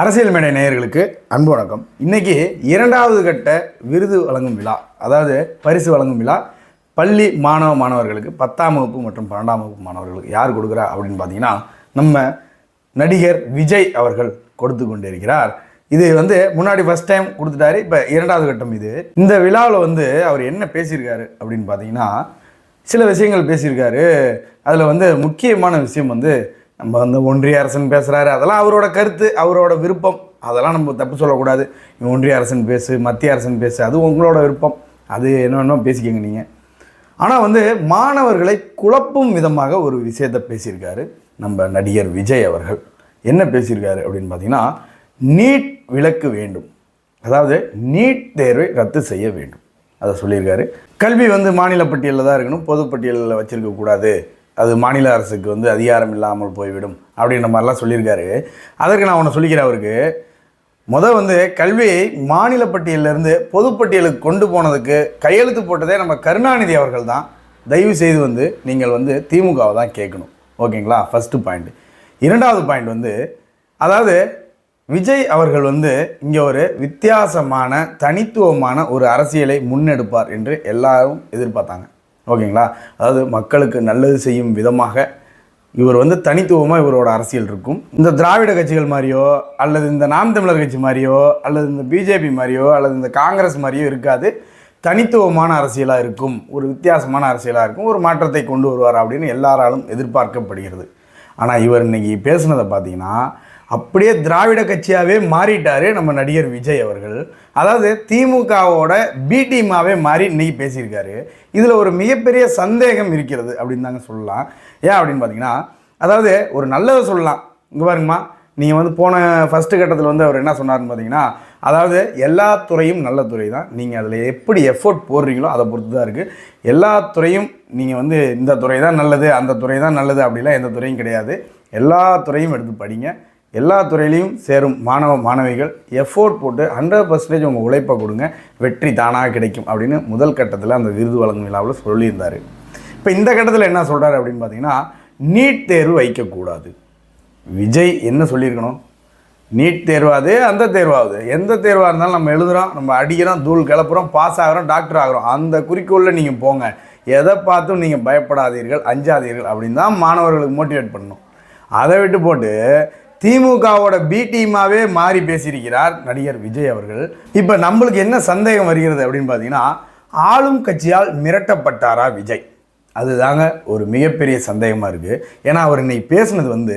அரசியல் மேடை நேயர்களுக்கு அன்பு வணக்கம். இன்றைக்கி இரண்டாவது கட்ட விருது வழங்கும் விழா அதாவது பரிசு வழங்கும் விழா. பள்ளி மாணவ மாணவர்களுக்கு பத்தாம் வகுப்பு மற்றும் பன்னெண்டாம் வகுப்பு மாணவர்களுக்கு யார் கொடுக்குறா அப்படின்னு பார்த்தீங்கன்னா நம்ம நடிகர் விஜய் அவர்கள் கொடுத்து கொண்டிருக்கிறார். இது வந்து முன்னாடி ஃபஸ்ட் டைம் கொடுத்துட்டாரு இப்போ இரண்டாவது கட்டம் இது. இந்த விழாவில் வந்து அவர் என்ன பேசியிருக்காரு அப்படின்னு பார்த்தீங்கன்னா சில விஷயங்கள் பேசியிருக்காரு. அதில் வந்து முக்கியமான விஷயம் வந்து நம்ம வந்து ஒன்றிய அரசன் பேசுகிறாரு அதெல்லாம் அவரோட கருத்து அவரோட விருப்பம். அதெல்லாம் நம்ம தப்பு சொல்லக்கூடாது. ஒன்றிய அரசன் பேசு மத்திய அரசன் பேசு அது உங்களோட விருப்பம். அது என்ன வேணுமோ பேசிக்கங்க நீங்கள் ஆனால் வந்து மாணவர்களை குழப்பும் விதமாக ஒரு விஷயத்தை பேசியிருக்காரு. நம்ம நடிகர் விஜய் அவர்கள். என்ன பேசியிருக்காரு அப்படின்னு பார்த்தீங்கன்னா நீட் விலக்கு வேண்டும். அதாவது நீட் தேர்வை ரத்து செய்ய வேண்டும். அதை சொல்லியிருக்காரு. கல்வி வந்து மாநில பட்டியலில் தான் இருக்கணும் பொதுப்பட்டியலில் வச்சுருக்கக்கூடாது. அது மாநில அரசுக்கு வந்து அதிகாரம் இல்லாமல் போய்விடும் அப்படின்ற மாதிரிலாம் சொல்லியிருக்காரு. அதற்கு நான் ஒன்று சொல்லிக்கிறேன் அவருக்கு. முதல் வந்து கல்வியை மாநில பட்டியலிருந்து பொதுப்பட்டியலுக்கு கொண்டு போனதுக்கு கையெழுத்து போட்டதே நம்ம கருணாநிதி அவர்கள் தான். தயவு செய்து வந்து நீங்கள் வந்து திமுகவை தான் கேட்கணும். ஓகேங்களா? ஃபஸ்ட்டு பாயிண்ட் இரண்டாவது பாயிண்ட் வந்து அதாவது விஜய் அவர்கள் வந்து இங்கே ஒரு வித்தியாசமான தனித்துவமான ஒரு அரசியலை முன்னெடுப்பார் என்று எல்லாரும் எதிர்பார்த்தாங்க. ஓகேங்களா? அதாவது மக்களுக்கு நல்லது செய்யும் விதமாக இவர் வந்து தனித்துவமாக இவரோட அரசியல் இருக்கும். இந்த திராவிட கட்சிகள் மாதிரியோ அல்லது இந்த நாம் தமிழர் கட்சி மாதிரியோ அல்லது இந்த பிஜேபி மாதிரியோ அல்லது இந்த காங்கிரஸ் மாதிரியோ இருக்காது. தனித்துவமான அரசியலாக இருக்கும். ஒரு வித்தியாசமான அரசியலாக இருக்கும். ஒரு மாற்றத்தை கொண்டு வருவார் அப்படின்னு எல்லாராலும் எதிர்பார்க்கப்படுகிறது. ஆனால் இவர் இன்றைக்கி பேசுனதை பார்த்தீங்கன்னா அப்படியே திராவிட கட்சியாகவே மாறிட்டார் நம்ம நடிகர் விஜய் அவர்கள். அதாவது திமுகவோட பி டீமாகவே மாறி இன்னைக்கு பேசியிருக்காரு. இதில் ஒரு மிகப்பெரிய சந்தேகம் இருக்கிறது அப்படின்னு தாங்க சொல்லலாம். ஏன் அப்படின்னு பார்த்தீங்கன்னா அதாவது ஒரு நல்லதை சொல்லலாம். இங்கே பாருங்கம்மா நீங்கள் வந்து போன ஃபஸ்ட்டு கட்டத்தில் வந்து அவர் என்ன சொன்னார்னு பார்த்தீங்கன்னா அதாவது எல்லா துறையும் நல்ல துறை தான். நீங்கள் அதில் எப்படி எஃபோர்ட் போடுறீங்களோ அதை பொறுத்து தான் இருக்குது எல்லா துறையும் நீங்கள் வந்து இந்த துறை தான் நல்லது அந்த துறை தான் நல்லது அப்படிலாம் எந்த துறையும் கிடையாது. எல்லா துறையும் எடுத்து படிங்க. எல்லா துறையிலையும் சேரும் மாணவ மாணவிகள் எஃபோர்ட் போட்டு ஹண்ட்ரட் பர்சன்டேஜ் உங்கள் உழைப்பை கொடுங்க. வெற்றி தானாக கிடைக்கும் அப்படின்னு முதல் கட்டத்தில் அந்த விருது வழங்கும் விழாவில் சொல்லியிருந்தார். இப்போ இந்த கட்டத்தில் என்ன சொல்கிறாரு அப்படின்னு பார்த்தீங்கன்னா நீட் தேர்வு வைக்கக்கூடாது. விஜய் என்ன சொல்லியிருக்கணும்? நீட் தேர்வாது அந்த தேர்வாகுது எந்த தேர்வாக இருந்தாலும் நம்ம எழுதுகிறோம் நம்ம அடிக்கிறோம் தூள் கிளப்புறோம் பாஸ் ஆகிறோம் டாக்டர் ஆகிறோம். அந்த குறிக்கோளில் நீங்கள் போங்க. எதை பார்த்தும் நீங்கள் பயப்படாதீர்கள் அஞ்சாதீர்கள் அப்படின்னு தான் மாணவர்களுக்கு மோட்டிவேட் பண்ணணும். அதை விட்டு போட்டு திமுகவோட பி டீமாவே மாறி பேசியிருக்கிறார் நடிகர் விஜய் அவர்கள். இப்போ நம்மளுக்கு என்ன சந்தேகம் வருகிறது அப்படின்னு பார்த்தீங்கன்னா ஆளும் கட்சியால் மிரட்டப்பட்டாரா விஜய்? அதுதாங்க ஒரு மிகப்பெரிய சந்தேகமாக இருக்குது ஏன்னா அவர் இன்னைக்கு பேசினது வந்து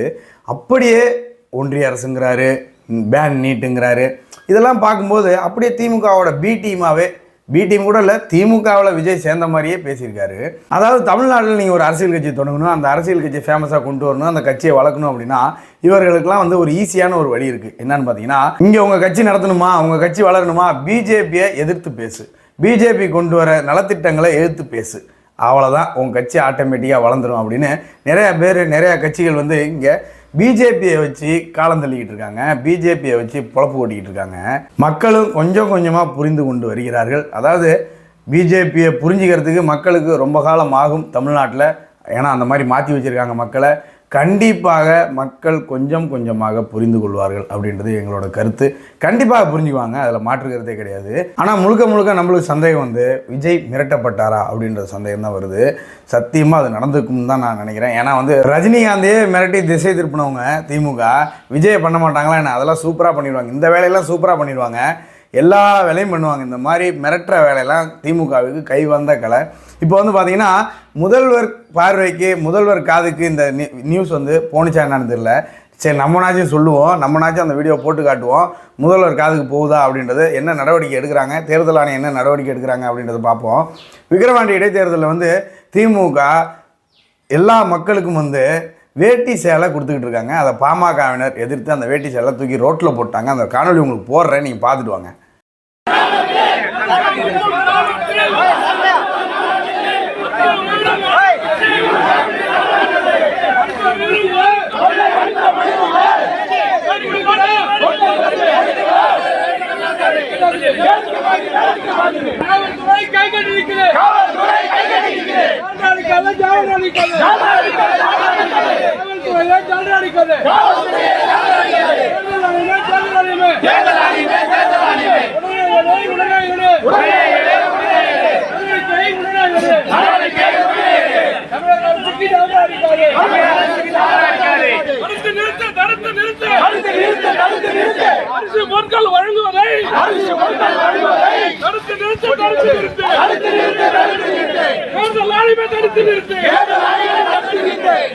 அப்படியே ஒன்றிய அரசுங்கிறாரு பேன் நீட்டுங்கிறாரு. இதெல்லாம் பார்க்கும்போது அப்படியே திமுகவோட பி டீமாவே பி டீம் கூட இல்லை திமுகவில் விஜய் சேர்ந்த மாதிரியே பேசியிருக்காரு. அதாவது தமிழ்நாட்டில் நீங்கள் ஒரு அரசியல் கட்சி தொடங்கணும் அந்த அரசியல் கட்சி ஃபேமஸாக கொண்டு வரணும் அந்த கட்சியை வளர்க்கணும் அப்படின்னா இவர்களுக்கெல்லாம் வந்து ஒரு ஈஸியான ஒரு வழி இருக்குது என்னன்னு பார்த்தீங்கன்னா இங்கே உங்கள் கட்சி நடத்தணுமா உங்கள் கட்சி வளரணுமா பிஜேபியை எதிர்த்து பேசு. பிஜேபி கொண்டு வர நலத்திட்டங்களை எதிர்த்து பேசு. அவ்வளோதான் உங்கள் கட்சி ஆட்டோமேட்டிக்காக வளர்ந்துடும் அப்படின்னு நிறையா பேர் நிறையா கட்சிகள் வந்து இங்கே பிஜேபியை வச்சு காலம் தள்ளிக்கிட்டு இருக்காங்க. பிஜேபியை வச்சு பொழப்பு ஓட்டிக்கிட்டு இருக்காங்க. மக்களும் கொஞ்சம் கொஞ்சமாக புரிந்து கொண்டு வருகிறார்கள். அதாவது பிஜேபியை புரிஞ்சுக்கிறதுக்கு மக்களுக்கு ரொம்ப காலம் ஆகும் தமிழ்நாட்டில். ஏன்னா அந்த மாதிரி மாற்றி வச்சுருக்காங்க மக்களை. கண்டிப்பாக மக்கள் கொஞ்சம் கொஞ்சமாக புரிந்து கொள்வார்கள் அப்படின்றது எங்களோட கருத்து. கண்டிப்பாக புரிஞ்சுக்குவாங்க அதில் மாற்று கிடையாது. ஆனால் முழுக்க முழுக்க நம்மளுக்கு சந்தேகம் வந்து விஜய் மிரட்டப்பட்டாரா அப்படின்ற சந்தேகம் தான் வருது. சத்தியமாக அது நடந்துக்கும் தான் நான் நினைக்கிறேன். ஏன்னா வந்து ரஜினிகாந்தையே மிரட்டி திசை திருப்பினவங்க திமுக விஜய் பண்ண மாட்டாங்களா என்ன? அதெல்லாம் சூப்பராக பண்ணிடுவாங்க. இந்த வேலையெல்லாம் சூப்பராக பண்ணிடுவாங்க. எல்லா வேலையும் பண்ணுவாங்க. இந்த மாதிரி மிரட்டுற வேலையெல்லாம் திமுகவுக்கு கை வந்த கலை. இப்போ வந்து பார்த்தீங்கன்னா முதல்வர் பார்வைக்கு முதல்வர் காதுக்கு இந்த நியூஸ் வந்து போனிச்சா என்னன்னு தெரியல. சரி நம்மனாச்சும் சொல்லுவோம். நம்மனாச்சும் அந்த வீடியோ போட்டு காட்டுவோம். முதல்வர் காதுக்கு போகுதா அப்படின்றது என்ன நடவடிக்கை எடுக்கிறாங்க தேர்தல் ஆணையம் என்ன நடவடிக்கை எடுக்கிறாங்க அப்படின்றத பார்ப்போம். விக்கிரவாண்டி இடைத்தேர்தலில் வந்து திமுக எல்லா மக்களுக்கும் வந்து வேட்டி சேலை கொடுத்துக்கிட்டு இருக்காங்க. அதை பாமகவினர் எதிர்த்து அந்த வேட்டி சேலை தூக்கி ரோட்டில் போட்டாங்க. அந்த காணொளி உங்களுக்கு போடுறேன் நீங்கள் பார்த்துட்டு வாங்க. அரிசி பொருட்கள் வழங்குவதை தடுத்து நிறுத்து தடுத்து நிறுத்து. தேர்தல் ஆணையமே தடுத்து நிறுத்து.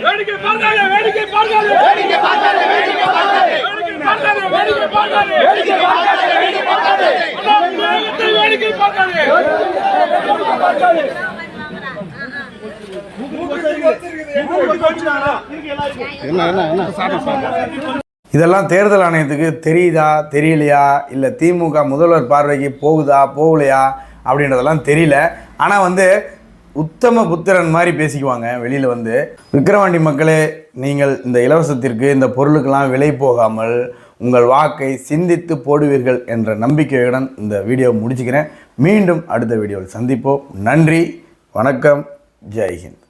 வேடிக்கை பார்க்காதே வேடிக்கை பார்க்காதே. வேடிக்கை பார்க்காதே வேடிக்கை பார்க்காதே. வேடிக்கை பார்க்காதே வேடிக்கை பார்க்காதே. வேடிக்கை பார்க்காதே வேடிக்கை பார்க்காதே. இதெல்லாம் தேர்தல் ஆணையத்துக்கு தெரியுதா தெரியலையா? இல்லை திமுக முதல்வர் பார்வைக்கு போகுதா போகலையா? அப்படின்றதெல்லாம் தெரியல. ஆனால் வந்து உத்தம புத்திரன் மாதிரி பேசிக்குவாங்க வெளியில் வந்து. விக்கிரவாண்டி மக்களே நீங்கள் இந்த இலவசத்திற்கு இந்த பொருளுக்கெல்லாம் விலை போகாமல் உங்கள் வாக்கை சிந்தித்து போடுவீர்கள் என்ற நம்பிக்கையுடன் இந்த வீடியோ முடிச்சுக்கிறேன். மீண்டும் அடுத்த வீடியோவில் சந்திப்போம். நன்றி வணக்கம் ஜெய்ஹிந்த்.